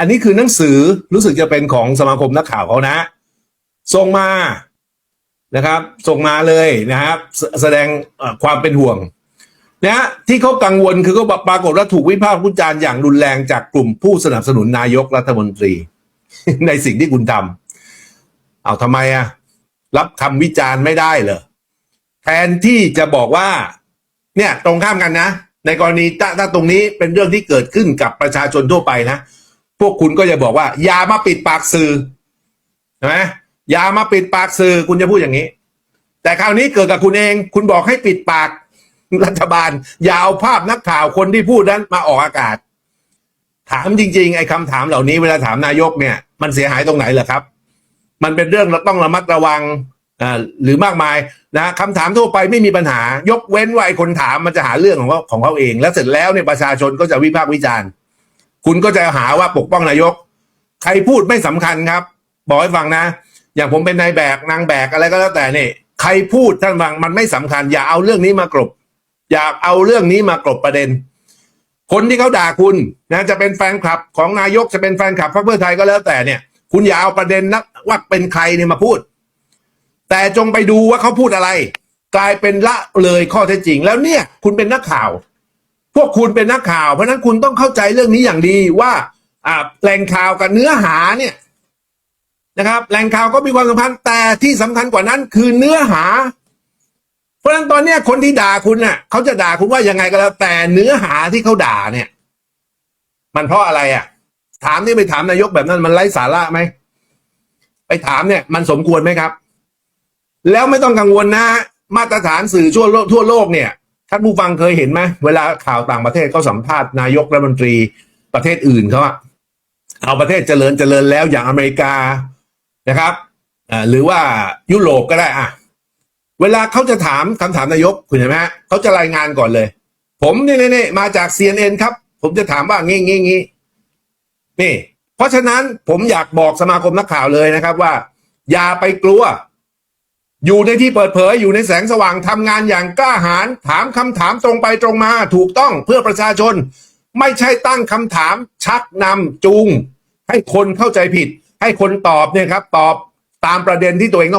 อันนี้คือหนังสือรู้สึกจะเป็นของสมาคมนักข่าวเขานะ ส่งมานะครับ ส่งมาเลยนะครับแสแสดงความเป็นห่วงนะที่เขากังวลคือก็ปรากฏว่าถูกวิพากษ์วิจารณ์อย่างรุนแรงจากกลุ่มผู้สนับสนุนนายกรัฐมนตรี ในสิ่งที่คุณทำเอาทำไมอะรับคำวิจารณ์ไม่ได้เหรอแทนที่จะบอกว่า เนี่ยตรงข้ามกันนะ ในกรณีถ้าถ้าตรงนี้เป็นเรื่องที่เกิดขึ้นกับประชาชนทั่วไปนะ พวกคุณก็จะบอกว่า อย่ามาปิดปากสื่อใช่ไหมอย่ามาปิดปากสื่อคุณจะพูดอย่างนี้ แต่คราวนี้เกิดกับคุณเอง คุณบอกให้ปิดปากรัฐบาล อย่าเอาภาพนักข่าวคนที่พูดนั้นมาออกอากาศ ถามจริง ๆ ไอ้คำถามเหล่านี้เวลาถามนายกเนี่ย มันเสียหายตรงไหนเหรอครับ มันเป็นเรื่องเราต้องระมัดระวังอ่าหรือมากมายนะคำถามทั่วไปไม่มีปัญหา ยกเว้นว่าไอ้คนถามมันจะหาเรื่องของเขาของเขาเอง แล้วเสร็จแล้วเนี่ยประชาชนก็จะวิพากษ์วิจารณ์ คุณก็จะหาว่าปกป้องนายก ใครพูดไม่สำคัญครับ บอกให้ฟังนะ อย่างผมเป็นนายแบกนางแบกอะไรก็แล้วแต่นี่ ใครพูดท่านฟังมันไม่สำคัญ อย่าเอาเรื่องนี้มากรบอย่าเอาเรื่องนี้มากรบประเด็น คนที่เขาด่าคุณนะจะเป็นแฟนคลับของนายกจะเป็นแฟนคลับพรรคเพื่อไทยก็แล้วแต่เนี่ย คุณอย่าเอาประเด็นนักว่าเป็นใครเนี่ยมาพูด แต่จงไปดูว่าเขาพูดอะไร กลายเป็นละเลยข้อเท็จจริง แล้วเนี่ย คุณเป็นนักข่าว พวกคุณเป็นนักข่าว เพราะนั้นคุณต้องเข้าใจเรื่องนี้อย่างดีว่าอ่าแหล่งข่าวกับเนื้อหาเนี่ยนะครับแหล่งข่าวก็มีความสำคัญแต่ที่สำคัญกว่านั้นคือเนื้อหา เพราะฉะนั้นตอนเนี้ยคนที่ด่าคุณน่ะเขาจะด่าคุณว่ายังไงก็แล้วแต่เนื้อหาที่เขาด่าเนี่ย มันเพราะอะไรอะ ถามที่ไปถามนายกแบบนั้นมันไร้สาระไหมไปถามเนี่ยมันสมควรไหมครับ แล้วไม่ต้องกังวลนะ มาตรฐานสื่อทั่วโลกทั่วโลกเนี่ย ท่านผู้ฟังเคยเห็นไหมเวลาข่าวต่างประเทศเขาสัมภาษณ์นายกรัฐมนตรีประเทศอื่นเขาอะเอาประเทศเจริญเจริญแล้วอย่างอเมริกานะครับหรือว่ายุโรปก็ได้อะเวลาเขาจะถามคำถามนายกคุณเห็นไหมฮะเขาจะรายงานก่อนเลย ผมนี่นี่นี่มาจาก CNN ครับ ผมจะถามว่างี้งี้งี้นี่ เพราะฉะนั้นผมอยากบอกสมาคมนักข่าวเลยนะครับว่า อย่าไปกลัว อยู่ในที่เปิดเผยอยู่ในแสงสว่างทำงานอย่างกล้าหาญถามคำถามตรงไปตรงมา ถูกต้องเพื่อประชาชน ไม่ใช่ตั้งคำถามชักนำจูง ให้คนเข้าใจผิด ให้คนตอบเนี่ยครับ ตอบตามประเด็นที่ตัวเองต้อง